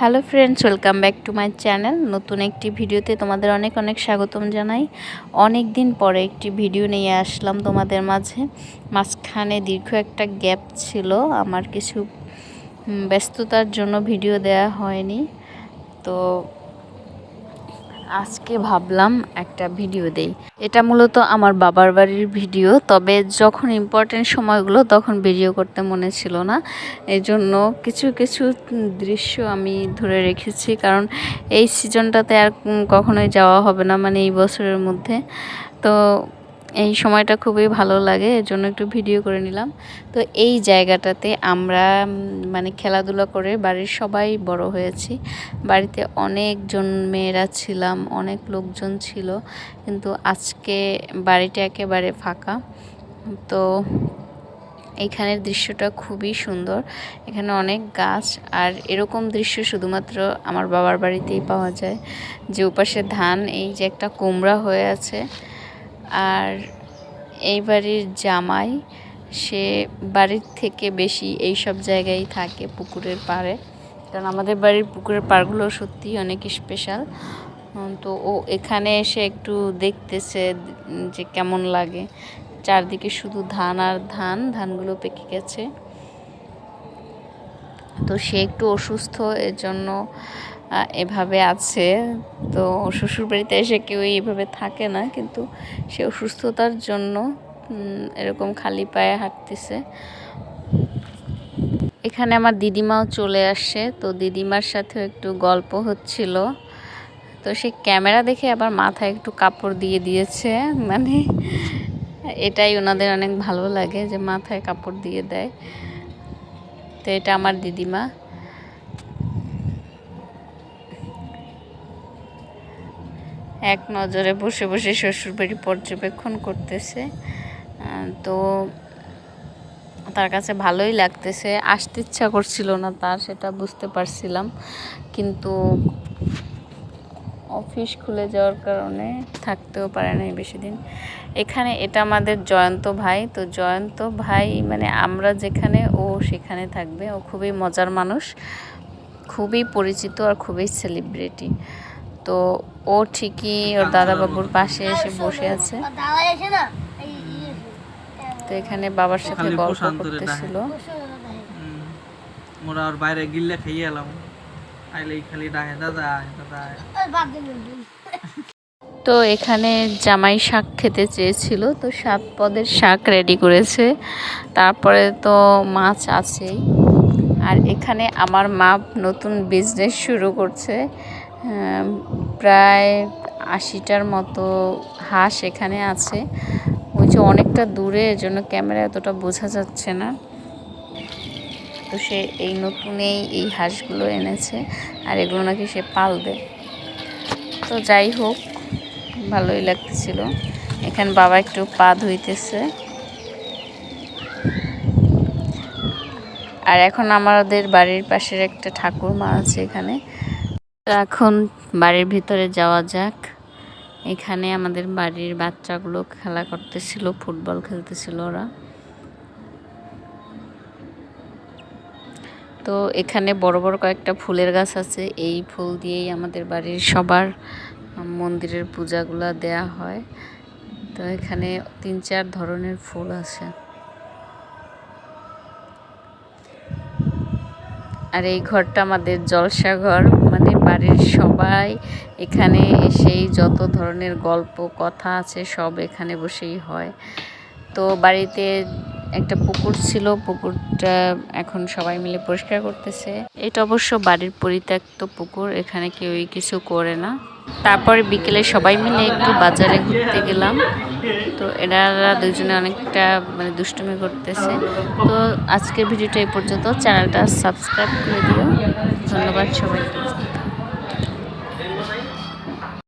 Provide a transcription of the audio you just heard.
Hello friends welcome back to my channel নতুন একটি ভিডিওতে তোমাদের অনেক অনেক স্বাগতম জানাই। অনেক দিন পরে একটি ভিডিও নিয়ে আসলাম তোমাদের মাঝে। মাঝখানে দীর্ঘ একটা গ্যাপ ছিল, আমার কিছু ব্যস্ততার জন্য ভিডিও দেয়া হয়নি। তো আজকে ভাবলাম একটা ভিডিও দেই। এটা মূলত আমার বাবার বাড়ির ভিডিও, তবে যখন ইম্পর্টেন্ট সময়গুলো তখন ভিডিও করতে মনে ছিল না। এই জন্য কিছু কিছু দৃশ্য আমি ধরে রেখেছি, কারণ এই সিজনটাতে আর কখনোই যাওয়া হবে না মানে এই বছরের মধ্যে। তো এই সময়টা খুবই ভালো লাগে, এর জন্য একটু ভিডিও করে নিলাম। তো এই জায়গাটাতে আমরা মানে খেলাধুলা করে বাড়ির সবাই বড় হয়েছি। বাড়িতে অনেকজন মেয়েরা ছিলাম, অনেক লোকজন ছিল, কিন্তু আজকে বাড়িটা একেবারে ফাঁকা। তো এইখানের দৃশ্যটা খুবই সুন্দর, এখানে অনেক গাছ, আর এরকম দৃশ্য শুধুমাত্র আমার বাবার বাড়িতেই পাওয়া যায়। যে ওপাশে ধান, এই যে একটা কুমড়া হয়ে আছে আর এই বাড়ির জামাই, সে বাড়ির থেকে বেশি এই সব জায়গায় থাকে পুকুরের পাড়ে। কারণ আমাদের বাড়ির পুকুরের পাড়গুলো সত্যিই অনেক স্পেশাল তো ও এখানে এসে একটু দেখতেছে যে কেমন লাগে। চারদিকে শুধু ধান আর ধান, ধানগুলো পেকে গেছে। তো সে একটু অসুস্থ এর জন্য এভাবে আছে। তো শ্বশুর বাড়িতে এসে কেউ এইভাবে থাকে না, কিন্তু সে অসুস্থতার জন্য এরকম খালি পায়ে হাঁটতেছে। এখানে আমার দিদিমাও চলে আসে, তো দিদিমার সাথেও একটু গল্প হচ্ছিল। তো সে ক্যামেরা দেখে আবার মাথায় একটু কাপড় দিয়ে দিয়েছে মানে এটাই ওনাদের অনেক ভালো লাগে যে মাথায় কাপড় দিয়ে দেয়। তো এটা আমার দিদিমা। এক নজরে বসে বসে শ্বশুরবাড়ি পর্যবেক্ষণ করতেছে। তো তার কাছে ভালোই লাগতেছে। আসতে ইচ্ছা করছিল না তার, সেটা বুঝতে পারছিলাম। কিন্তু অফিস খুলে যাওয়ার কারণে থাকতেও পারে নাই বেশি দিন এখানে এটা আমাদের জয়ন্ত ভাই। তো জয়ন্ত ভাই মানে আমরা যেখানে, ও সেখানে থাকবে। ও খুবই মজার মানুষ, খুবই পরিচিত আর খুবই সেলিব্রিটি তো ও ঠিকই ওর দাদাবাবুর পাশে এসে বসে আছে। দাদা তো এখানে বাবার সাথে গল্প করতেছিল। দাদা। মোরা আর বাইরে গিল্লে খাইয়ে এলাম। আইলে খালি ডাহে দাদা দাদা। তো এখানে জামাই শাক খেতে চেয়েছিল তো সাত পদের শাক রেডি করেছে। তারপরে তো মাছ আছেই। আর এখানে আমার মা নতুন বিজনেস শুরু করছে। প্রায় আশিটার মতো হাঁস এখানে আছে। ওই যে অনেকটা দূরে, এজন্য ক্যামেরা এতটা বোঝা যাচ্ছে না। তো সে এই নতুনেই এই হাঁসগুলো এনেছে, আর এগুলো নাকি সে পালবে। তো যাই হোক, ভালোই লাগতেছিল। এখানে বাবা একটু পা ধুইতেছে। আর এখন আমাদের বাড়ির পাশের একটা ঠাকুরমা আছে এখানে। এখন বাড়ির ভিতরে যাওয়া যাক। এখানে আমাদের বাড়ির বাচ্চাগুলো খেলা করতেছিল, ফুটবল খেলতেছিল ওরা। তো এখানে বড় বড় কয়েকটা ফুলের গাছ আছে, এই ফুল দিয়েই আমাদের বাড়ির সবার মন্দিরের পূজাগুলা দেয়া হয়। তো এখানে তিন চার ধরনের ফুল আছে। আর এই ঘরটা আমাদের জলসা ঘর মানে বাড়ির সবাই এখানে এসেই যত ধরনের গল্প, কথা আছে সব এখানে বসেই হয়। তো বাড়িতে একটা পুকুর ছিল, পুকুরটা এখন সবাই মিলে পরিষ্কার করতেছে। এটা অবশ্য বাড়ির পরিত্যক্ত পুকুর, এখানে কেউই কিছু করে না। তারপরে বিকেলে সবাই মিলে একটু বাজারে ঘুরতে গেলাম। তো এরা দুজনে অনেকটা মানে দুষ্টুমি করতেছে। তো আজকের ভিডিওটা এই পর্যন্ত। চ্যানেলটা সাবস্ক্রাইব করে দিও। ধন্যবাদ সবাইকে।